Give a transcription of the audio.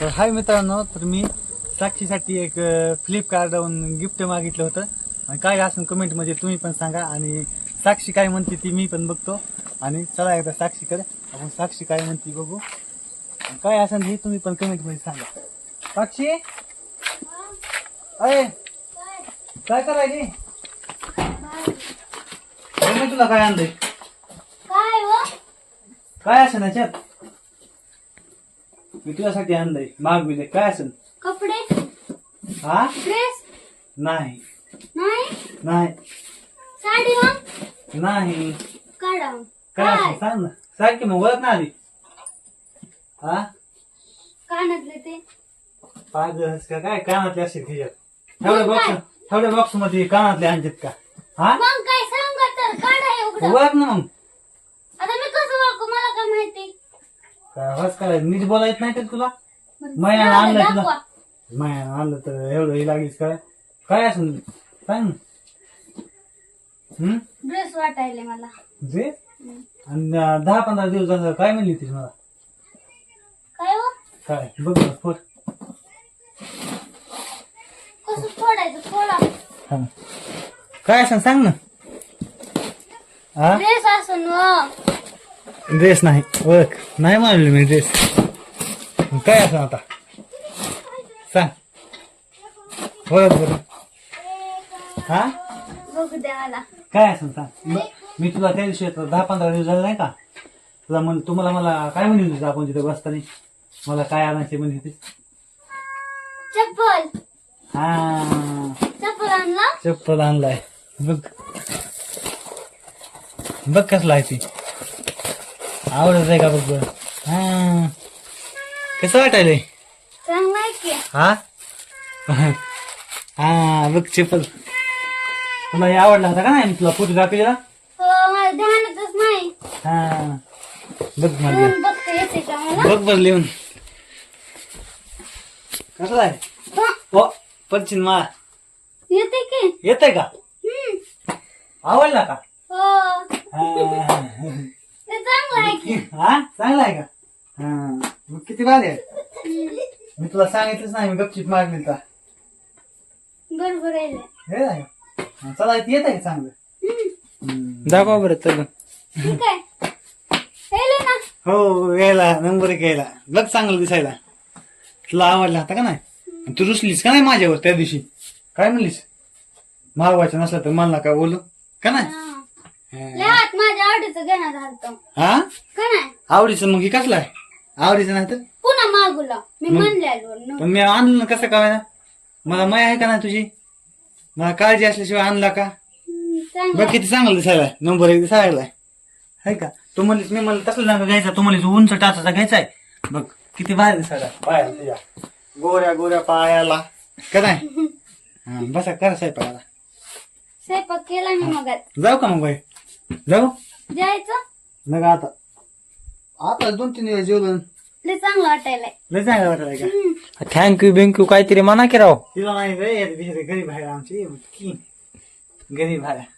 तर हाय मित्रांनो तर मी साक्षीसाठी एक फ्लिपकार्टवरून गिफ्ट मागितलं होतं. आणि काय असून कमेंटमध्ये तुम्ही पण सांगा आणि साक्षी काय म्हणते ती मी पण बघतो. आणि चला एकदा साक्षीकडे आपण साक्षी काय म्हणते बघू. काय असेल हे तुम्ही पण कमेंटमध्ये सांगा. साक्षी? अरे काय करायली? तुला काय आणलंय? काय हो? काय असेल याच्यात? मी तुझ्यासाठी आणलंय. मागविले काय असेल? कपडे? हा? ड्रेस? नाही. नाही? नाही. साडी मग? नाही. काढा काय असेल? सांग ना. सांग की मग ओळख ना आधी. हा? कानातले ते. पागस का? काय कानातले असेल त्याच्यात तेवढ्या बॉक्स तेवढ्या बॉक्समध्ये कानातले आणतात का? हा? मग काय सांगा तर काढा ओळख ना मग आता मी कसं ओळखू मला काय माहिती काय बस करायचं नीट बोलायचं नाही का तुला? सांगा, आणलंय तुला. महिन्यानं आणलं तर एवढं हे लागलीच काय काय असेल सांग हम्म? ड्रेस वाटायले मला. जे आणि दहा पंधरा दिवस झालं काय म्हणली होतीस मला? काय हो? काय? बघ ना फोट कसं फोडायचं? फोडा. हा. काय असं सांग ना. हा? ड्रेस असून व ड्रेस नाही. ओळख. नाही मानली मी ड्रेस काय असं आता? सांग. ओळख बरं. हा? काय असं सांग? म- तुला त्या दिवशी दहा पंधरा दिवस झाले नाही का? तुला म्हण तुम्हाला मला काय म्हणली होतीस आपण तिथे बसताना? मला काय आणायचे म्हणली होतीस? चप्पल. हा. चप्पल आणला? चप्पल आणलाय. बघ. बघ कसला आहे ती. आवडत आहे का बघ हा. कसं वाटायलंय? हा? हा बघ चप्पल तुला हे आवडला होता का नाही मी तुला फोटो दाखवला हो हा. बघ मला. येते बघ बर लिहून. कसं आहे? हं, हो पडशील मला. येते की. येतंय का. आवडला का? हो? चांगलं आहे की? हा. का मग किती भारी आहे हम्म. मी तुला सांगितलंच नाही मी गपचिप मागली तर. बरोबर आहे हे नाही का? हा, चला इथे येत आहे चांगलं. दाखवा बरं तर. ठीक आहे. हेले ना. हो यायला नंबर एक यायला. बघ चांगलं दिसायला. तुला आवडला होता का नाही? तू रुसलीस का नाही माझ्यावर त्या दिवशी? काय म्हणलीस? मागवायचं नसलं तर मला काय बोलू. का नाही. लय हात माझ्या आवडीचं घालतो हा? का नाही? आवडीचं मग हे कसलं आहे? आवडीचं नाही तर? पुन्हा मागूला. मी म्हणलेलो न. पण मी आणलं ना कसं काय मला माय आहे का नाही तुझी? मला काळजी असल्याशिवाय आणला का? बघ. किती चांगलं दिसायला नंबर एक दिसायला आहे. का? तू म्हणलीस मी म्हणलं तसलं नका घ्यायचा. तू म्हणलीस उंच टाचाचा घ्यायचा आहे. बघ किती भारी दिसायला पायाला तुझ्या गोऱ्या गोऱ्या पायाला. का नाही? हा, बसा करा स्वयंपाकाला. स्वयंपाक केला मी मग जाऊ का मग बाई? जाऊ? जायचं? मग आता. आता दोन तीन वेळा जेवलं. लय चांगलं वाटायलंय. लय चांगलं वाटलं का? हम्म. थँक्यू बिंक्यू काहीतरी म्हणा की राव. तिला नाही रे बिचारे गरीब आहे आमची की गरीब आहे